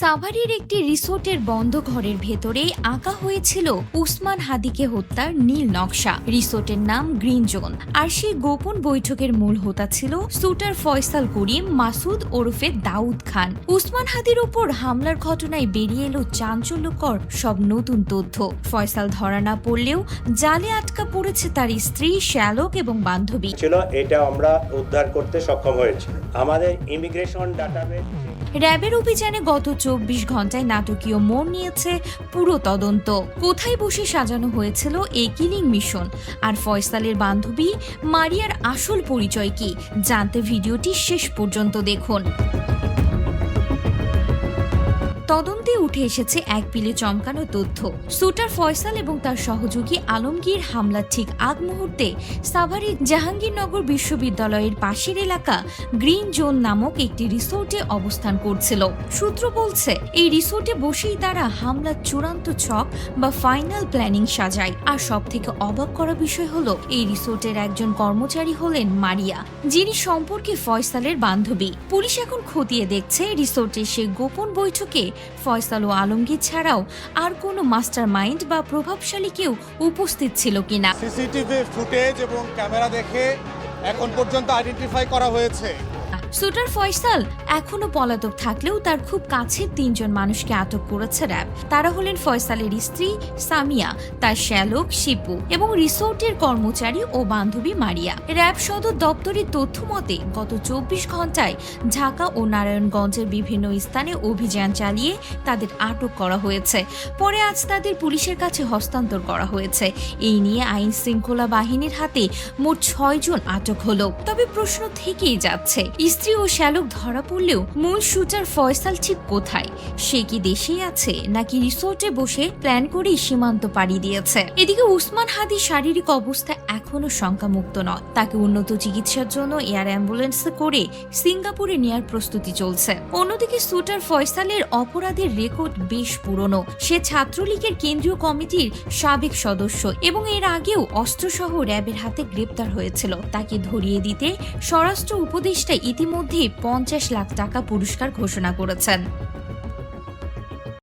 সাভারের একটি রিসোর্টের বন্ধ ঘরের ভেতরে আঁকা হয়েছিল উসমান হাদিকে হত্যার নীল নকশা। রিসোর্টের নাম গ্রিন জোন। আর সেই গোপন বৈঠকের মূল হোতা ছিল সুটার ফয়সাল করিম, মাসুদ ওরফে দাউদ খান। উসমান হাদির উপর হামলার ঘটনায় বেরিয়ে এলো চাঞ্চল্যকর সব নতুন তথ্য। ফয়সাল ধরা না পড়লেও জালে আটকা পড়েছে তার স্ত্রী, শ্যালক এবং বান্ধবী। ছিল, এটা আমরা উদ্ধার করতে সক্ষম হয়েছি। আমাদের ইমিগ্রেশন ডাটাবেস র্যাবের অভিযানে গত চব্বিশ ঘন্টায় নাটকীয় মোড় নিয়েছে পুরো তদন্ত। কোথায় বসে সাজানো হয়েছিল এই কিলিং মিশন? আর ফয়সালের বান্ধবী মারিয়ার আসল পরিচয় কি? জানতে ভিডিওটি শেষ পর্যন্ত দেখুন। তদন্তে উঠে এসেছে এক পিলে চমকানো তথ্য। সুটার ফয়সাল এবং তার সহযোগী আলমগীর হামলার ঠিক আগ মুহূর্তে সাভারের জাহাঙ্গীরনগর বিশ্ববিদ্যালয়ের পাশের এলাকা গ্রিন জোন নামক একটি রিসোর্টে অবস্থান করছিল। সূত্র বলছে, এই রিসোর্টে বসেই তারা হামলার চূড়ান্ত ছক বা ফাইনাল প্ল্যানিং সাজায়। আর সব থেকে অবাক করা বিষয় হলো, এই রিসোর্টের একজন কর্মচারী হলেন মারিয়া, যিনি সম্পর্কে ফয়সালের বান্ধবী। পুলিশ এখন খতিয়ে দেখছে রিসোর্টে সে গোপন বৈঠকে ফয়সাল ও আলমগীর ছাড়াও আর কোনো মাস্টার মাইন্ড বা প্রভাবশালী কেউ উপস্থিত ছিল কিনা। সিসিটিভি ফুটেজ এবং ক্যামেরা দেখে এখন পর্যন্ত আইডেন্টিফাই করা হয়েছে। সুটার ফয়সাল এখনও পলাতক থাকলেও তার খুব কাছের তিনজন মানুষকে আটক করেছে র্যাব। তারা হলেন ফয়সালের স্ত্রী সামিয়া, তার শ্যালক শিপু এবং রিসোর্টের কর্মচারী ও বান্ধবী মারিয়া। র্যাব সদর দপ্তরের তথ্য মতে, গত চব্বিশ ঘন্টায় ঢাকা ও নারায়ণগঞ্জের বিভিন্ন স্থানে অভিযান চালিয়ে তাদের আটক করা হয়েছে। পরে আজ তাদের পুলিশের কাছে হস্তান্তর করা হয়েছে। এই নিয়ে আইন শৃঙ্খলা বাহিনীর হাতে মোট ছয়জন আটক হলো। তবে প্রশ্ন থেকেই যাচ্ছে স্ত্রী ও শ্যালক ধরা পড়লেও মূল শুটার ফয়সাল ঠিক কোথায়? সে কি দেশেই আছে, নাকি রিসোর্টে বসে প্ল্যান করেই সীমান্ত পাড়ি দিয়েছে? এদিকে উসমান হাদি শারীরিক অবস্থা এখনও শঙ্কামুক্ত নয়। তাকে উন্নত চিকিৎসার জন্য এয়ার অ্যাম্বুলেন্সে করে সিঙ্গাপুরে নেয়ার প্রস্তুতি চলছে। অন্যদিকে সুটার ফয়সালের অপরাধের রেকর্ড বেশ পুরনো। সে ছাত্রলীগের কেন্দ্রীয় কমিটির সাবেক সদস্য এবং এর আগেও অস্ত্রসহ র্যাবের হাতে গ্রেপ্তার হয়েছিল। তাকে ধরিয়ে দিতে স্বরাষ্ট্র উপদেষ্টা ইতিমধ্যে পঞ্চাশ লাখ টাকা পুরস্কার ঘোষণা করেছেন।